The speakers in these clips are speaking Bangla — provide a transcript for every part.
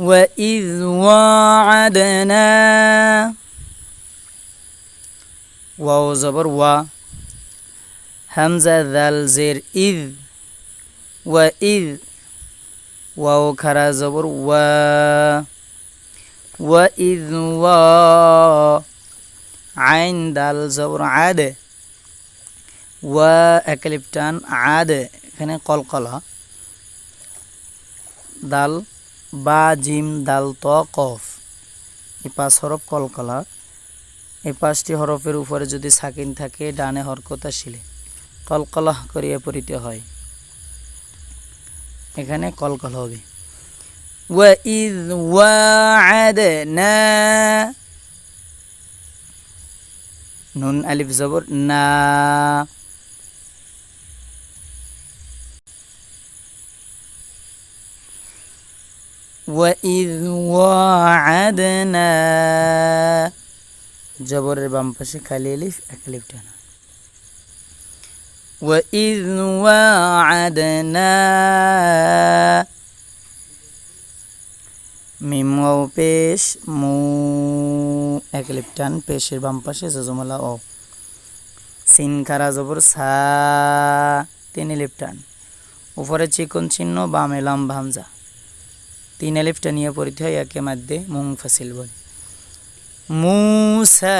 وإذ وعدنا واو زبر و همزة ذال زير إذ وإذ واو كرا زبر و وإذ و عين دال زبر عاد. و أكلبتان عاد. خلينا قلقلة دال বা জিম দাল ত কফ এই পাঁচ হরফ কলকলা এই পাঁচটি হরফের উপরে যদি সাকিন থাকে ডানে হরকতা শিলে কলকলাহ করিয়া পড়িতে হয় এখানে কলকল হবে وإذ وعدنا নুন আলিফ জবর না وإذ وعدنا জবরের বাম পাশে খালি আলিফ এক আলিফ টানা وإذ وعدنا মিম ওয়াও পেশ মু এক আলিফ টান পেশের বাম পাশে জজমালা ও সিন খারা জবর সা তিন আলিফ টান উপরে চিকন চিহ্ন বামে লাম ভামজা তিন আলিফটা নিয়ে পড়িতে হয় একে মধ্যে মুং ফাসিল বলে মুসা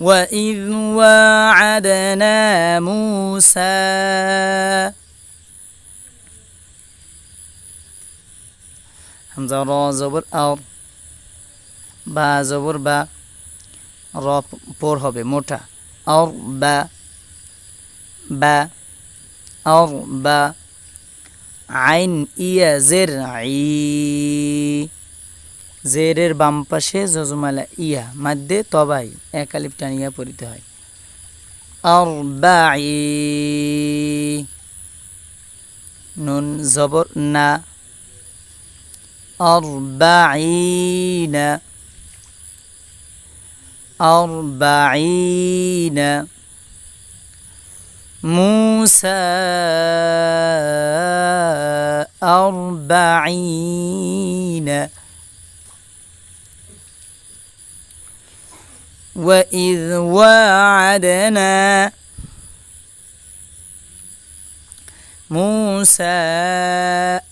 وإذ وعدنا موسى হামজা র জবর আর বা জবর বা র পর হবে মোটা আর বা বা আর বা আইন ইয়া জের আই। জেরের বাম পাশে জজমালা ইয়া, মাধ্যে তবাই একালিপ টানিয়া পড়িতে হয়। আর নুন জবর না। আর না। আর موسى أربعين. وإذ وعدنا موسى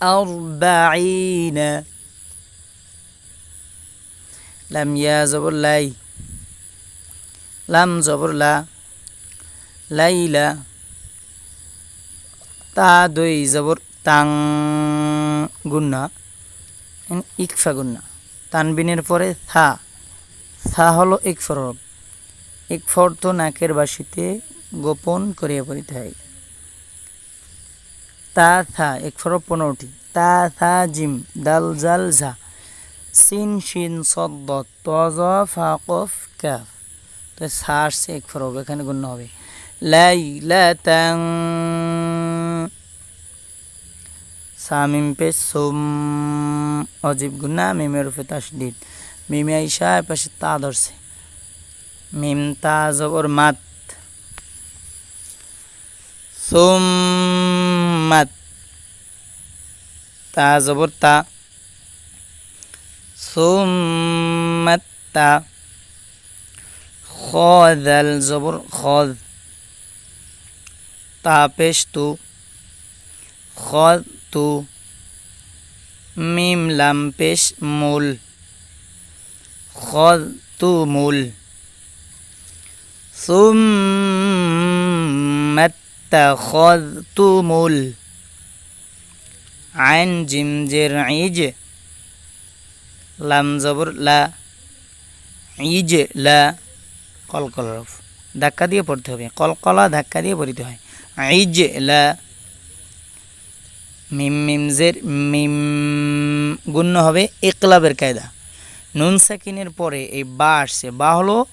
أربعين. لم يا زبر لي لم زبر لا. ليلة. তা দই জবর তাং গুন্না ইকফা গুন্না। তানবিনের পরে থা। থা হলো ইকফর ইকফর তো নাকের বাসিতে গোপন করিয়া পড়িতে হয়। তা থা, ইকফর পনেরোটি। তা থা জিম, দাল জাল ঝা। সিন শিন সদ্দ তজ ফাকফ কাফ তো সে ফর হবে এখানে গুণ হবে। লাই লাতাং সামিম পে সোম অজিব গুনা মিমের উপরে তাসদিদ। মিমে আইসা পাশে তা ধরছে। মিম তাজবর মাত। সোম মাত। তা জবর তা। সোমাত তা। খদাল জবর খদ। তা পেশ তু। খদ তু মিম লাম পেশ মূল خذ তু মূল ثم اتخذتم عن جمجر عج লাম জবর লা ইজ লা কলকলা হরফ ধাক্কা দিয়ে পড়তে হবে কলকলা ধাক্কা দিয়ে পড়তে হয় আইজ লা মিম মিমজের মিম গুণ্য হবে একলাবের কায়দা। নুন সাকিনের পরে এই বা আসছে। বা হলো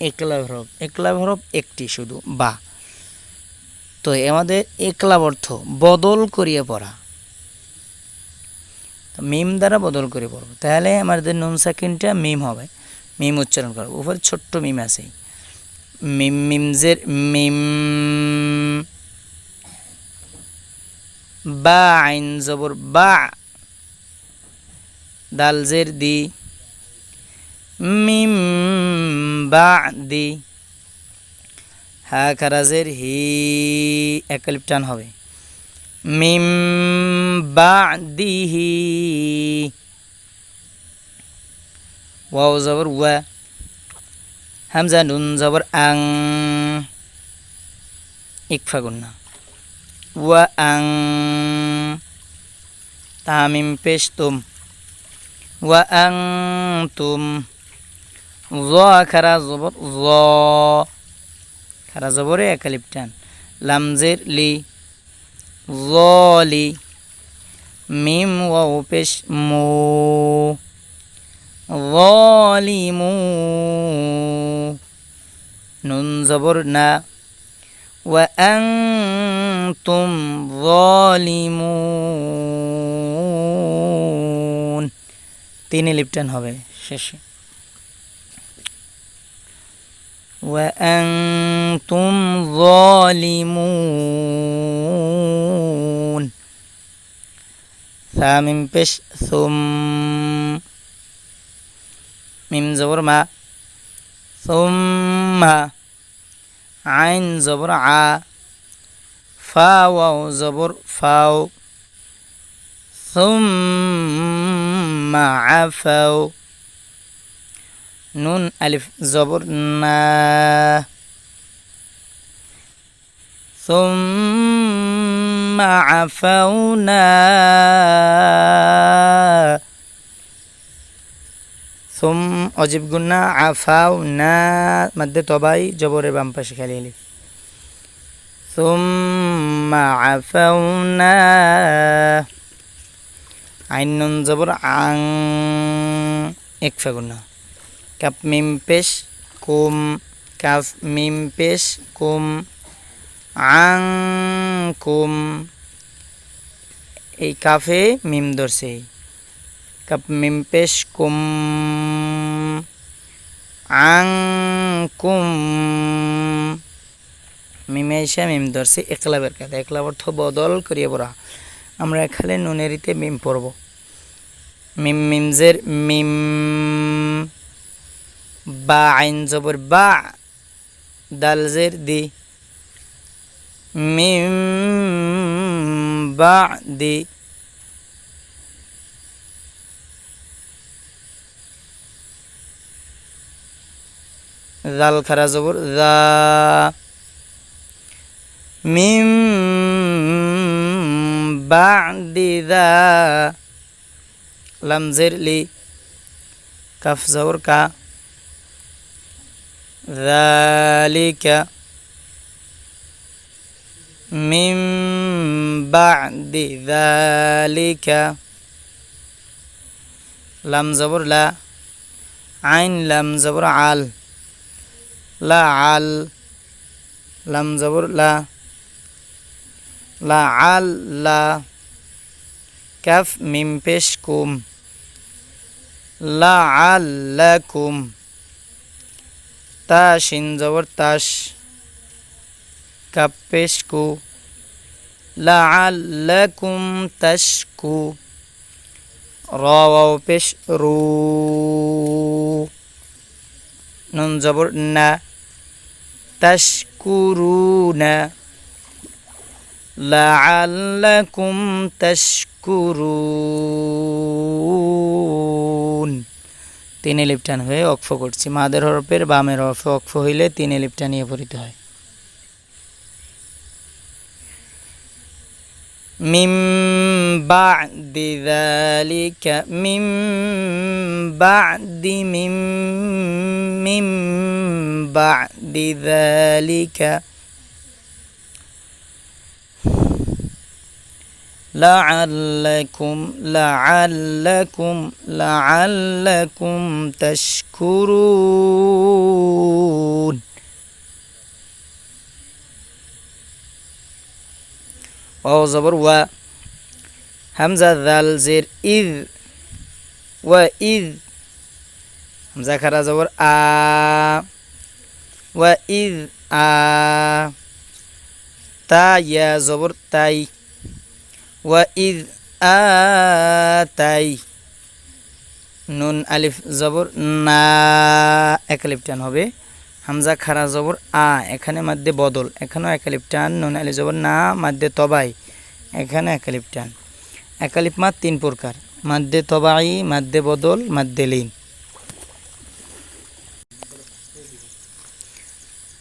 একলাব হরফ। একলাব হরফ একটি শুধু, বা। তো আমাদের একলাব অর্থ বদল করিয়ে পড়া। মিম দ্বারা বদল করে পড়ব। তাহলে আমাদের নুন সাকিনটা মিম হবে। মিম উচ্চারণ করব উপরে ছোট্ট মিম আছে মিম মিমজের মিম বা আইন জবর বা দালজের দি, মিম বা দি, হা খারাজের হি, একালিপটান হবে। মিম বা দিহি ওয়াও জবর ওয়া, হামজা নুন জবর আং, ইকফা গুন্না ওয়া আং তামিম পেশ তুম ওয়া আং তুম জ খারা জবর জ খারা জবরে একালিপটান লামজের লি জলি মিম ওয়াও পেশ মু ظالمون নুন জবর না وأنتم ظالمون তিনে লিপটান হবে শেষে وأنتم ظالمون ثامن পেশ ثم মিম জবর মা সুম্মা আইন জবর আ ফা ওয়াও জবর ফাও সুম্মা আফাও নুন আলিফ জবর না ثم عفونا সুম অজিব গুন্না আফাও না মধ্যে তবাই জবরের বাম পাশে খালি আলিফ আইন নুন আং একফা গুন্না কাপ মিম পেশ কুম কাফ মিম পেশ কুম আং কুম এই কাফে মিম ধরছে। কাপ মিম পেশ কুম আং কুম মিমে এসে মিম ধরছে একলাবের কাছে। একলাব অর্থ বদল করিয়ে পড়া। আমরা এখানে নুনেরিতে মিম পড়ব। মিম মিমজের মিম বা আইন জবর বা দালজের দি। মিম বা দি। জাল খারা জবর من بعد ذا. لم زر لي. كف زور كا ذلك من بعد ذلك. لم زبر لا. عين لم زبر عال. لا عال. لم زبر لا. লা কাফ মিম কুম লা আল লা জবর তাস। কাপ কু লা তাস কু রু নুন জবর না। তাস কুরু না লাআল্লাকুম তাশকুরুন তিন লিপটান হয়ে অক্ষ করছি মাদের হরফের বামের হরফে অক্ষ হইলে তিন লিপটান নিয়ে পড়িতে হয় মিম بعد ذلك من بعد من من بعد ذلك لعلكم لعلكم لعلكم تشكرون. واو زبر و. همزة ذال زير إذ. وإذ همزة خرا زبر آ. وإذ آ. تا يا زبر تاي. ওয়াইদ আতাই নুন আলিফ জবর না একালিফ টান হবে হামজা খারা জবর আ এখানে মাদ্দে বদল এখানেও একালিফ টান নুন আলিফ জবর না মাদ্দে তবাই এখানে একালিফ টান একালিফ মাদ তিন প্রকার মাদ্দে তবাই মাদ্দে বদল মাদ্দে লিন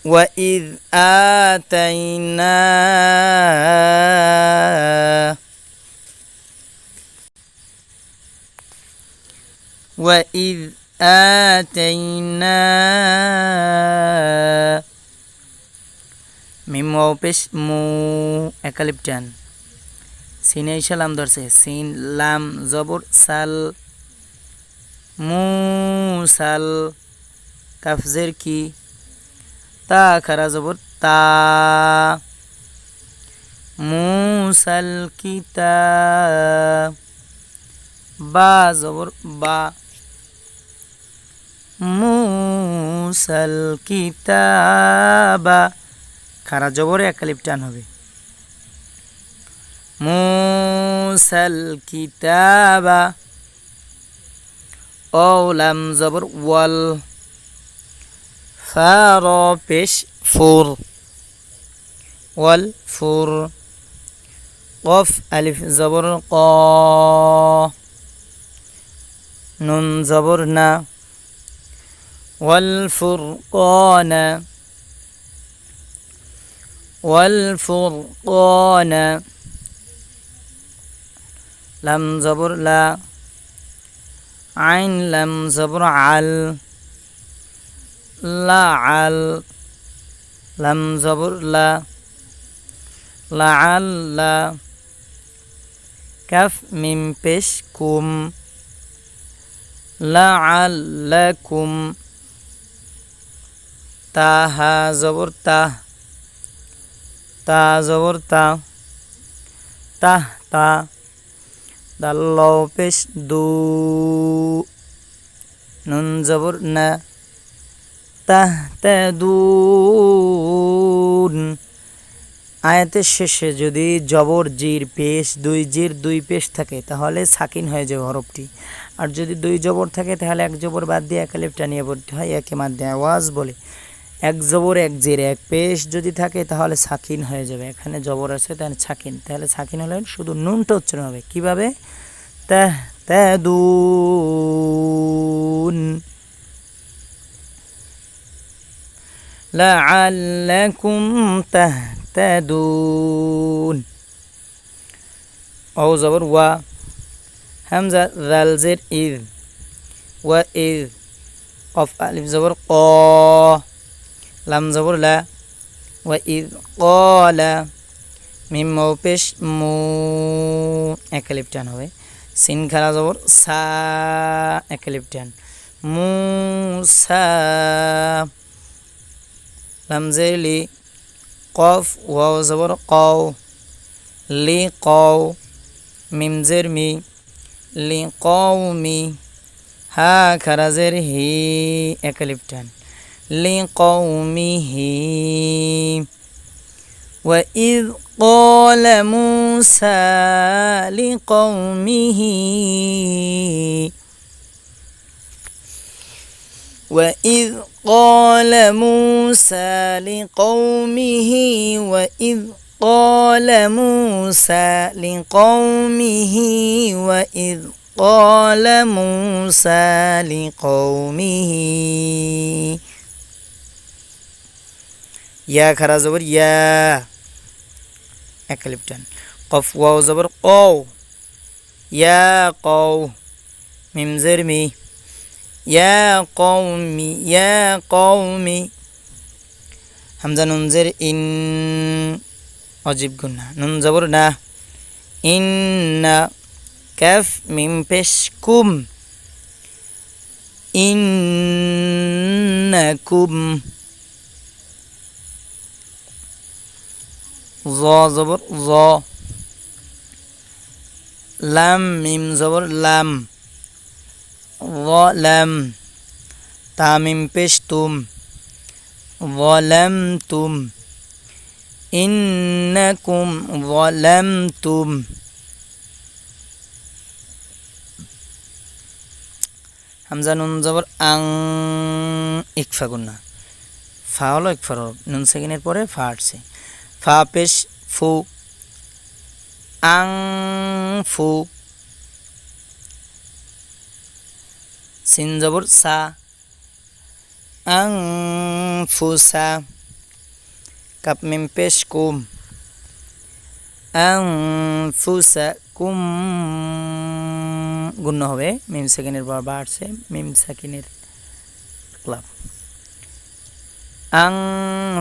وإذ آتينا وإذ آتينا মিম ওয়াও পেশ মু একালিপ টান সিনে ইসা লাম ধরছে সিন লাম জবর সাল মু সাল কাফজের কি তা খারা জবর তা মুসাল কিতা বা জবর বা মুসাল কিতাবা। খারা জবরে একালিপ টান হবে। মুসাল কিতাবা। ও লাম জবর ওয়াল ফার পেশ ফুর। ওয়াল ফুর। কফ আলিফ জবর ক। নুন জবর না। والفرقان والفرقان. لم زبر لا عين لم زبر عل لا عل لم زبر لا لعل كف من بشكم لعلكم তাহা জবর তাহ তা জবর তা, তাহ তা দাল পেশ দু, নুন জবর না, তাহ দুন আয়াতের শেষে যদি জবর জির পেশ দুই জির দুই পেশ থাকে, তাহলে সাকিন হয়ে যাবে হরফটি। আর যদি দুই জবর থাকে, তাহলে এক জবর বাদ দিয়ে এক আলিফটা নিয়ে পড়তে হয়, একে মাধ্যমে আওয়াজ বলে। এক জবর, এক জের, এক পেশ যদি থাকে তাহলে সাকিন হয়ে যাবে। এখানে জবর আছে, তাহলে সাকিন। তাহলে সাকিন হলে শুধু নুনটা উচ্চারণ হবে। কীভাবে? তাদুন লাআল্লাকুম তাহতাদুন। ও জবর, ওয়া। হামজা জাল জের, ইদ। ওয়া, ইদ। অফ আলিফ জবর, ক। লাম জবর লা মিম মৌ পেশ মু একালিপ টান হবে। সিন খারা জবর সা একালিপ টান। মুসা লাম লি, কফ, ওয়াও জবর কও। লি, কও। মিম জের, মি। লি, কও, মি। হা খারাজের হি একালিপ টান। لقومه. وإذ قال موسى لقومه وإذ قال موسى لقومه وإذ قال موسى لقومه وإذ قال موسى لقومه. ইয়া খারা জবর ইয়া একালিপ টান কফ ওয়াও জবর কও ইয়া কৌ মিম জের মি ইয়া কৌমি ইয়া কৌমি হামজা নুন জের ইন অজীব গুন্না নুন জবর না ইন্না كاف ميم بش كم إنكم ظا زبر ظا লাম মিম জবর লাম লাম তামিম পেশ তুম ظلمتم إنكم ظلمتم হামজা নুন জবর আং ইকফা গুন্না ফা হলো ইকফার নুন সেকেন্ডের পরে ফা আসছে ফা পেশ ফু আং ফু সিন জবর সা আং ফু সা কাপ মিম পেশ কুম আং ফু সা কুম গুণ্য হবে মিম সেকেন্ডের পর বাড়ছে মিম সেকেন্ডের ক্লাব আং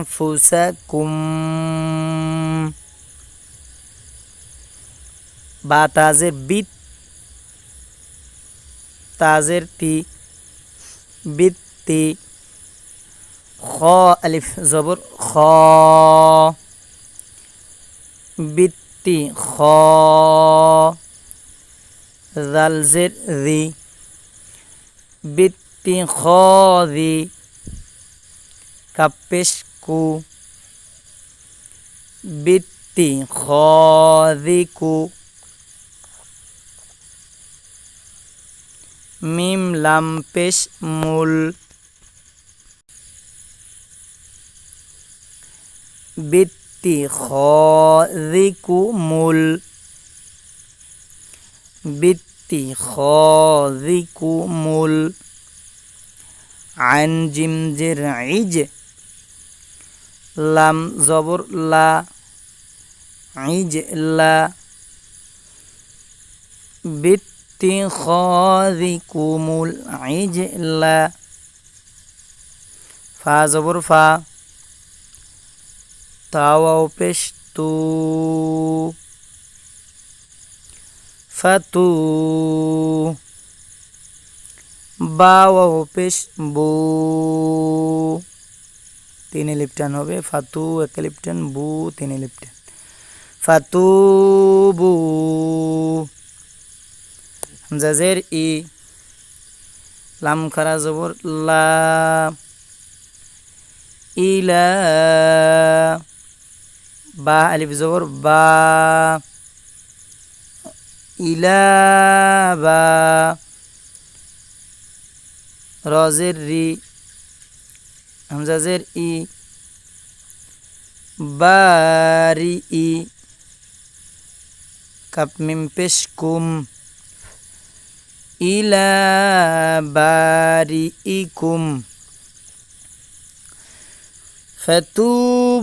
ফুসা কুম বা তাজের বিত, তাজের তি বিত্তি খ, আলিফ, জবর, খ বিত্তি খ, জাল জের জি বিত্তি খ জি কাপেশ, কু বিত্তি খ জি কু মিম লাম পেশ মূল। বিত্তি খ জি কু মূল। বিত্তি খদিকু মূল। আইন জিম জের ইজ। লাম জবর লা ইজ লা। বিত্তি খদিকুমুল ইজ লা ফা, জবর ফা। তাওয়াও পেশ তু ফাতু। বাওয়াও পেশ বু তিন লিপটান হবে। ফাতু, এক লিপটান, বু, তিন লিপটান। ফাতু, বু। হামজাজের ই লাম খারা জবর লা, ইলা, বা, আলিফ জবর বা ইলাবা রজের রি, হামজাজের ই, বারি ই, কাপ মিম পেশ কুম। ইলা বারি ইকুম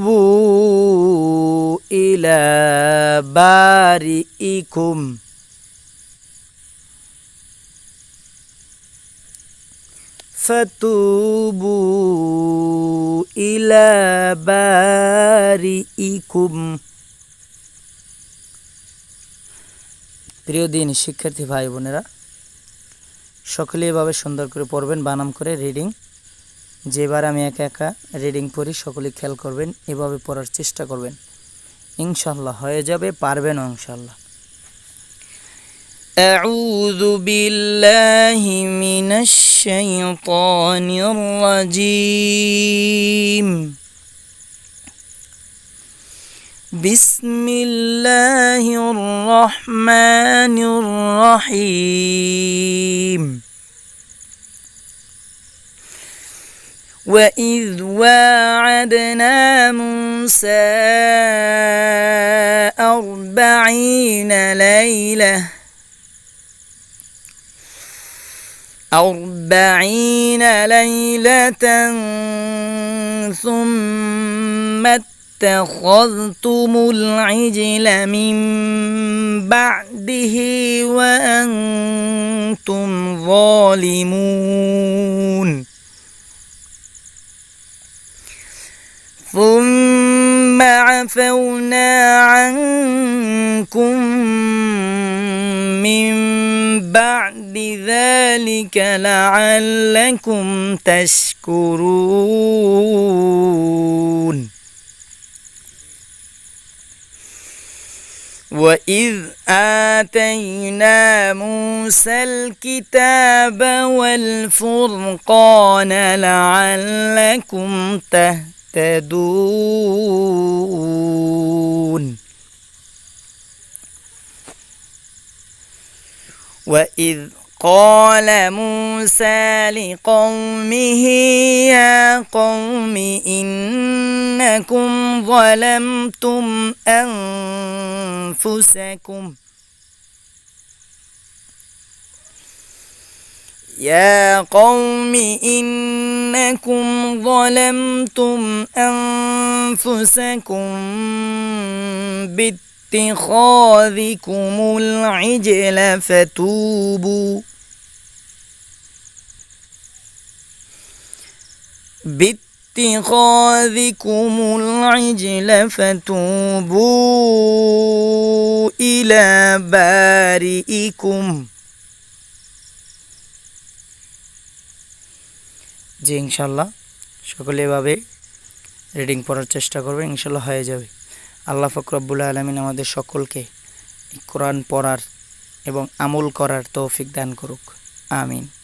فتوبوا إلى بارئكم فتوبوا إلى بارئكم প্রিয় দিন শিক্ষার্থী ভাই বোনেরা সকলে এভাবে সুন্দর করে পড়বেন বানাম করে রিডিং যেবার আমি একা একা রিডিং পড়ি সকলে খেয়াল করবেন এভাবে পড়ার চেষ্টা করবেন ইনশাল্লাহ হয়ে যাবে পারবেন ইনশাল্লাহ أعوذ بالله من الشيطان الرجيم بسم الله الرحمن الرحيم. وإذ واعدنا موسى أربعين ليلة أربعين ليلة ثم اتخذتم العجل من بعده وأنتم ظالمون. ثم عفونا عنكم من بعد ذلك لعلكم تشكرون. وإذ آتينا موسى الكتاب والفرقان لعلكم تهتدون وإذ قال موسى لقومه يا قوم إنكم ظلمتم أنفسكم. يا قوم إنكم ظلمتم أنفسكم باتخاذكم العجل فتوبوا. باتخاذكم العجل فتوبوا إلى بارئكم জি ইনশাল্লাহ সকলে এভাবে রিডিং পড়ার চেষ্টা করবে ইনশাল্লাহ হয়ে যাবে আল্লাহ ফকরবুল আলমিন আমাদের সকলকে এই কোরআন পড়ার এবং আমল করার তৌফিক দান করুক আমিন